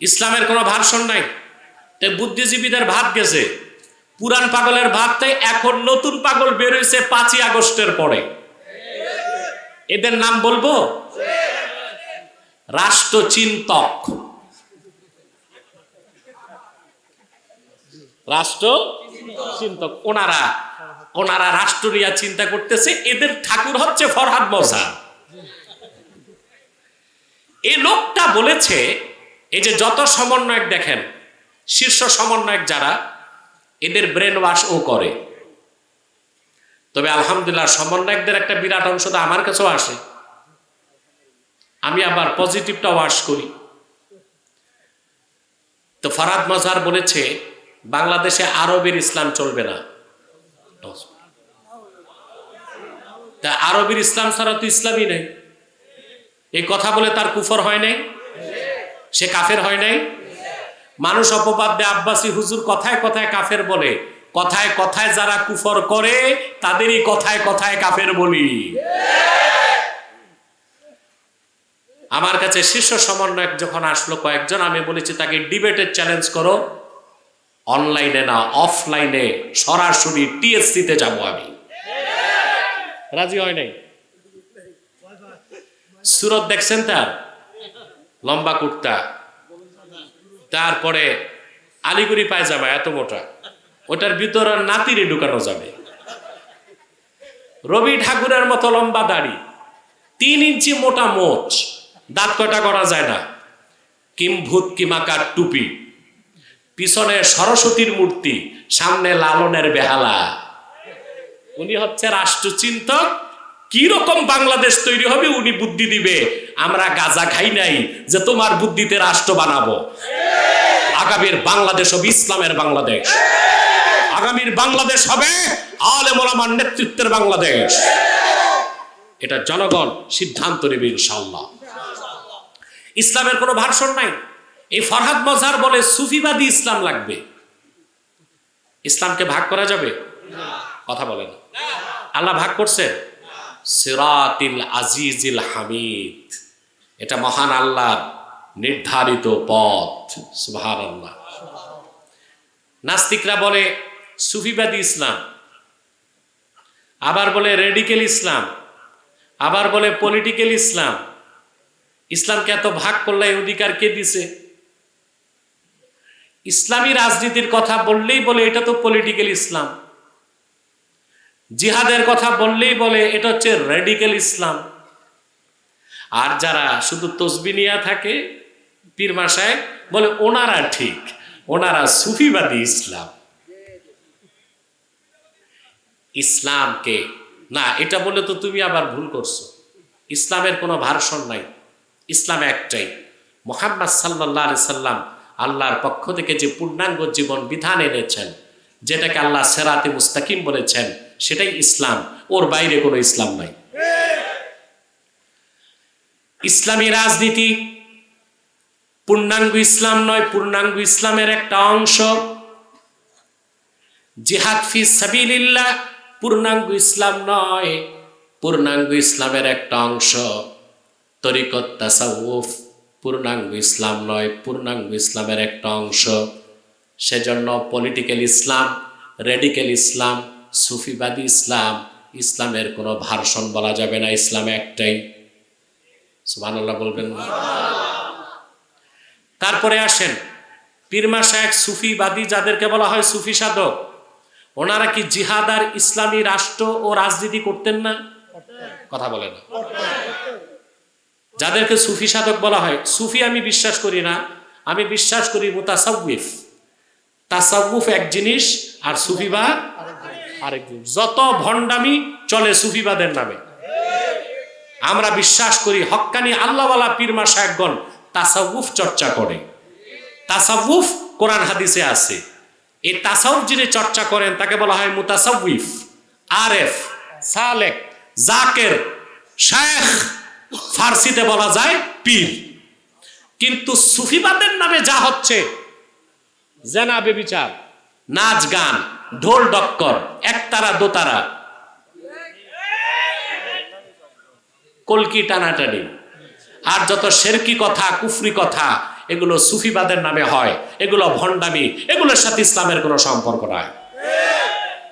ইসলামের কোনো ভার্সন নাই। তাই বুদ্ধিজীবীদের ভাত গেছে। পুরান পাগলের ভাততে এখন নতুন পাগল বেরোয়েছে পাঁচই আগস্টের পরে। এদের নাম বলব? রাষ্ট্রচিন্তক। রাষ্ট্র চিন্তক ওনারা ওনারা রাষ্ট্র নিয়ে চিন্তা করতেছে, এদের ঠাকুর হচ্ছে ফরহাদ মজা এ লোকটা বলেছে এই যে যত সমন্বয়ক দেখেন, শীর্ষ সমন্বয়ক যারা, এদের ব্রেন ওয়াশ ও করে। তবে আলহামদুলিল্লাহ, সমন্বয়কদের একটা বিরাট অংশ তো আমার কাছেও আসে। আমি আবার পজিটিভটা ওয়াশ করি। তো ফরাদ মজার বলেছে, বাংলাদেশে আরবের ইসলাম চলবে না। তা আরবের ইসলাম ছাড়া তো ইসলামই নেই। এই কথা বলে তার কুফর হয় নাই। সে কাফের হয় নাই? মানুষ অপবাদ আব্বাসী হুজুর কথায় কথায় কাফের বলে। কথায় কথায় যারা কুফর করে, তাদেরই কথায় কথায় কাফের বলি। আমার কাছে শীর্ষ সমন্বয়ক যখন আসলো, কয়েকজন, আমি বলেছি, তাকে ডিবেটের চ্যালেঞ্জ করো। অনলাইনে না, অফলাইনে, সরাসরি টিএসসিতে যাব আমি। রাজি হয় নাই? সুরত দেখছেন তার? লম্বা কুর্তা। তারপরে আলিগুড়ি পায়জামা, এত মোটা। ওটার ভিতরে নাতিরে ঢুকানো যাবে। রবি ঠাকুরের মতো লম্বা দাড়ি, তিন ইঞ্চি মোটা মোচ, দাঁত কটা করা যায় না। কিম ভূত কিমাকার টুপি। পিছনে সরস্বতীর মূর্তি, সামনে লালনের বেহালা। উনি হচ্ছে রাষ্ট্রচিন্তক কি রকম বাংলাদেশ তৈরি হবে উনি বুদ্ধি দিবে? আমরা গাজা খাই নাই যে তোমার বুদ্ধিতে রাষ্ট্র বানাবো। আগামীর বাংলাদেশ হবে ইসলামের বাংলাদেশ। আগামীর বাংলাদেশ হবে আলেমোলামার নেতৃত্বের বাংলাদেশ। এটা জনগণ সিদ্ধান্ত নেবে ইনশাল্লাহ ইসলামের কোনো ভার্সন নাই। এই ফরহাদ মজার বলে সুফিবাদী ইসলাম লাগবে। ইসলামকে ভাগ করা যাবে? কথা বলেন। আল্লাহ ভাগ করছে সিরাতিল আজিজিল হামিদ। এটা মহান আল্লাহর নির্ধারিত পথ। সুবহান আল্লাহ নাস্তিকরা বলে, সুফিবাদী ইসলাম। আবার বলে রেডিকেল ইসলাম। আবার বলে, পলিটিক্যাল ইসলাম। ইসলামকে এত ভাগ করলে অধিকার কে দিছে? ইসলামী রাজনীতির কথা বললেই বলে, এটা তো পলিটিক্যাল ইসলাম। জিহাদের কথা বললেই বলে, এটা হচ্ছে রেডিক্যাল ইসলাম আর যারা শুধু তসবি নিয়ে থাকে, পীর মাসায় বলে ওনারা ঠিক, ওনারা সুফিবাদী ইসলাম। ইসলামকে, না, এটা বলে তো তুমি আবার ভুল করছ। ইসলামের কোনো ভার্সন নাই। ইসলাম একটাই। মোহাম্মদ সাল্লাহ সাল্লাম আল্লাহর পক্ষ থেকে যে পূর্ণাঙ্গ জীবন বিধান এনেছেন যেটাকে আল্লাহ সেরাতে মুস্তাকিম বলেছেন, সেটাই ইসলাম। ওর বাইরে কোনো ইসলাম নাই। ইসলামী রাজনীতি পূর্ণাঙ্গ ইসলাম নয়, পূর্ণাঙ্গ ইসলামের একটা অংশ। জিহাদ ফি সাবিলিল্লাহ, পূর্ণাঙ্গ ইসলাম নয়, পূর্ণাঙ্গ ইসলামের একটা অংশ। তরিকত তাসাউফ, পূর্ণাঙ্গ ইসলাম নয়, পূর্ণাঙ্গ ইসলামের একটা অংশ। সেজন্য পলিটিক্যাল ইসলাম রেডিক্যাল ইসলাম সুফিবাদী ইসলাম ইসলামের কোনো ভার্সন বলা যাবে না ইসলাম একটাই। সুবহানাল্লাহ বলবেন তারপরে আসেন পীরমা শায়েখ সুফিবাদী যাদেরকে বলা হয় সুফি সাধক, ওনারা কি জিহাদ আর ইসলামী রাষ্ট্র ও রাজনীতি করতেন না? কথা বলে না। যাদেরকে সুফি সাধক বলা হয়, সুফি আমি বিশ্বাস করি না, আমি বিশ্বাস করি মুতাসাউফ। তাসাউফ এক জিনিস আর সুফিবাদ আরেক জিনিস। যত ভণ্ডামি চলে সুফিবাদের নামে। আমরা বিশ্বাস করি হক্কানি আল্লাহওয়ালা পীরমা সাহেবগণ তাসাউফ চর্চা করে। তাসাউফ কোরআন হাদিসে আছে। এই তাসাউফ যিনি চর্চা করেন, তাকে বলা হয় মুতাসাউফ, আরেফ, সালেক, জাকের শেখ ফার্সিতে বলা যায় পীর। কিন্তু সুফিবাদের নামে যা হচ্ছে জেনা বেবিচার। নাচ গান, ঢোল ডক্কর, একতারা দোতারা। কলকি টানাটানি। আর যত শেরকি কথা, কুফরি কথা, এগুলো সুফিবাদের নামে হয়, এগুলো ভণ্ডামি, এগুলোর সাথে ইসলামের কোনো সম্পর্ক নাই।